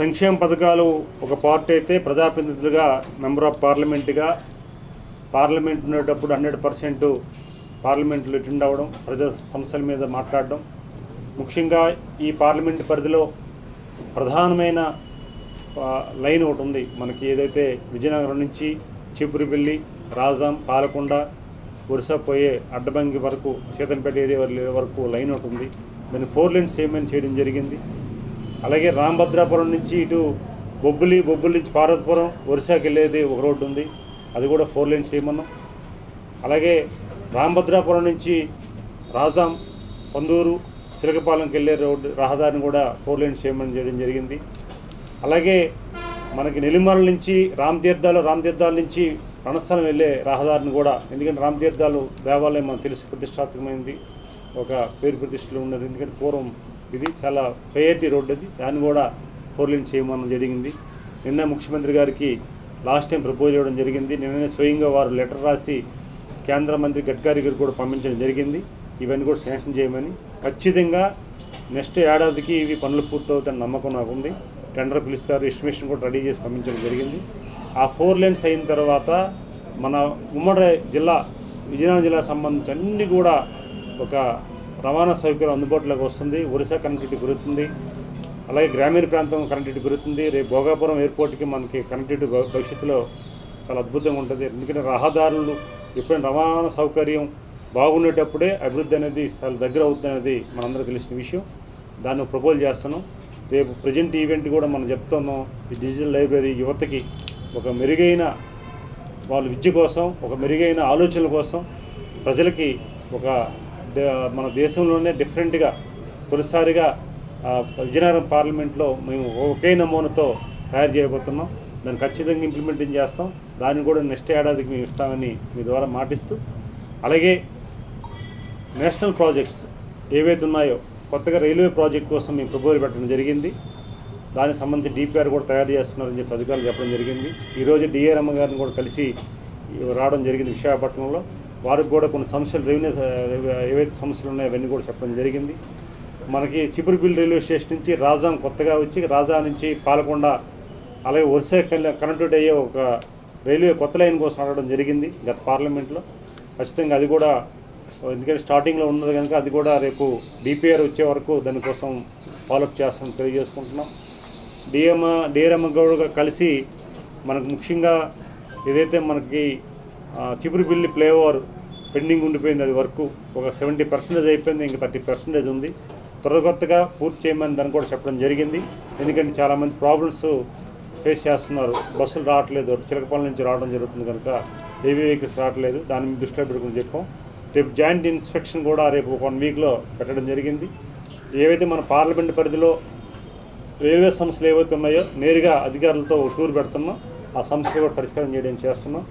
సంక్షేమ పథకాలు ఒక పార్ట్ అయితే ప్రజాప్రతినిధులుగా మెంబర్ ఆఫ్ పార్లమెంట్గా పార్లమెంట్ ఉండేటప్పుడు హండ్రెడ్ పర్సెంట్ పార్లమెంట్లో అటెండ్ అవ్వడం ప్రజా సమస్యల మీద మాట్లాడడం. ముఖ్యంగా ఈ పార్లమెంట్ పరిధిలో ప్రధానమైన లైన్ ఒకటి ఉంది. మనకి ఏదైతే విజయనగరం నుంచి చీపురుపల్లి రాజాం పాలకొండ ఒరిసా పోయే అడ్డబంగి వరకు సీతంపేట ఏరియా వరకు లైన్ ఒకటి ఉంది. దాన్ని ఫోర్ లైన్స్ ఏమైనా చేయడం జరిగింది. అలాగే రామభద్రాపురం నుంచి ఇటు బొబ్బులి బొబ్బులి నుంచి పార్వతీపురం ఒరిసాకి వెళ్ళేది ఒక రోడ్డు ఉంది. అది కూడా ఫోర్ లేన్స్ చేయమన్నాం అలాగే రామభద్రాపురం నుంచి రాజాం పందూరు చిలకపాలెంకి వెళ్ళే రోడ్డు రహదారిని కూడా ఫోర్ లేన్స్ చేయమని చేయడం జరిగింది. అలాగే మనకి నెల్లిమల నుంచి రామతీర్థాలు రామతీర్థాల నుంచి రణస్థలం వెళ్ళే రహదారిని కూడా ఎందుకంటే రామతీర్థాలు దేవాలయం మనం తెలిసి ప్రతిష్టాత్మకమైంది. ఒక పేరు ప్రతిష్టలు ఉన్నది. ఎందుకంటే పూర్వం ఇది చాలా ప్రయారిటీ రోడ్డు అది దాన్ని కూడా ఫోర్ లైన్ చేయమని జరిగింది. నిన్న ముఖ్యమంత్రి గారికి లాస్ట్ టైం ప్రపోజ్ చేయడం జరిగింది. నిన్ననే స్వయంగా వారు లెటర్ రాసి కేంద్ర మంత్రి గడ్కరీ గారికి కూడా పంపించడం జరిగింది. ఇవన్నీ కూడా శాంక్షన్ చేయమని. ఖచ్చితంగా నెక్స్ట్ ఏడాదికి ఇవి పనులు పూర్తవుతాయని నమ్మకం నాకు ఉంది. టెండర్ పిలుస్తారు. ఎస్టిమేషన్ కూడా రెడీ చేసి పంపించడం జరిగింది. ఆ ఫోర్ లైన్స్ అయిన తర్వాత మన ఉమ్మడి జిల్లా విజయనగరం జిల్లా సంబంధించి అన్నీ కూడా ఒక రవాణా సౌకర్యం అందుబాటులోకి వస్తుంది. ఒరిస్సా కనెక్టివిటీ పెరుగుతుంది. అలాగే గ్రామీణ ప్రాంతం కనెక్టివిటీ పెరుగుతుంది. రేపు భోగాపురం ఎయిర్పోర్ట్కి మనకి కనెక్టివిటీ భవిష్యత్తులో చాలా అద్భుతంగా ఉంటుంది. ఎందుకంటే రహదారులు ఎప్పుడైనా రవాణా సౌకర్యం బాగుండేటప్పుడే అభివృద్ధి అనేది చాలా దగ్గర అవుతుంది అనేది మనందరూ తెలిసిన విషయం. దాన్ని ప్రపోజ్ చేస్తున్నాం రేపు ప్రజెంట్ ఈవెంట్ కూడా మనం చెప్తున్నాం. ఈ డిజిటల్ లైబ్రరీ యువతకి ఒక మెరుగైన వాళ్ళ విద్య కోసం ఒక మెరుగైన ఆలోచనల కోసం ప్రజలకి ఒక మన దేశంలోనే డిఫరెంట్గా తొలిసారిగా విజయనగరం పార్లమెంట్లో మేము ఒకే నమూనాతో తయారు చేయబోతున్నాం. దాన్ని ఖచ్చితంగా ఇంప్లిమెంటింగ్ చేస్తాం. దాన్ని కూడా నెక్స్ట్ ఏడాదికి మేము ఇస్తామని మీ ద్వారా మాటిస్తూ అలాగే నేషనల్ ప్రాజెక్ట్స్ ఏవైతే ఉన్నాయో కొత్తగా రైల్వే ప్రాజెక్ట్ కోసం మేము ప్రపోజల్ పెట్టడం జరిగింది. దానికి సంబంధించి డిపిఆర్ కూడా తయారు చేస్తున్నారని చెప్పి అధికారులు చెప్పడం జరిగింది. ఈరోజు డిఏ గారిని కూడా కలిసి రావడం జరిగింది విశాఖపట్నంలో. వారికి కూడా కొన్ని సమస్యలు రెవెన్యూ ఏవైతే సమస్యలు ఉన్నాయో అవన్నీ కూడా చెప్పడం జరిగింది. మనకి చిపురుపల్లి రైల్వే స్టేషన్ నుంచి రాజాం కొత్తగా వచ్చి రాజా నుంచి పాలకొండ అలాగే వరుస కనెక్టెడ్ అయ్యే ఒక రైల్వే కొత్త లైన్ కోసం అడగడం జరిగింది గత పార్లమెంట్లో. ఖచ్చితంగా అది కూడా ఎందుకంటే స్టార్టింగ్లో ఉన్నది కనుక అది కూడా రేపు డిపిఆర్ వచ్చే వరకు దానికోసం ఫాలోఅప్ చేస్తామని తెలియజేసుకుంటున్నాం. డిఎం డిఆర్ఎం గౌడ్గా కలిసి మనకు ముఖ్యంగా ఏదైతే మనకి ఆ, ఫ్లేఓవర్ పెండింగ్ ఉండిపోయింది అది వర్క్. ఒక సెవెంటీ పర్సెంటేజ్ అయిపోయింది ఇంకా థర్టీ పర్సెంటేజ్ ఉంది. త్వర కొత్తగా పూర్తి చేయమని దాన్ని కూడా చెప్పడం జరిగింది. ఎందుకంటే చాలామంది ప్రాబ్లమ్స్ ఫేస్ చేస్తున్నారు. బస్సులు రావట్లేదు. చిలకపల్లి నుంచి రావడం జరుగుతుంది కనుక హెవీ వెహికల్స్ రావట్లేదు. దాని మీద దృష్టిలో పెట్టుకుని చెప్పాం. రేపు జాయింట్ ఇన్స్పెక్షన్ కూడా రేపు వన్ వీక్లో పెట్టడం జరిగింది. ఏవైతే మన పార్లమెంట్ పరిధిలో రైల్వే సమస్యలు ఏవైతే ఉన్నాయో నేరుగా అధికారులతో టూర్ పెడుతున్నాం. ఆ సమస్యలు కూడా పరిష్కారం చేయడం చేస్తున్నాం.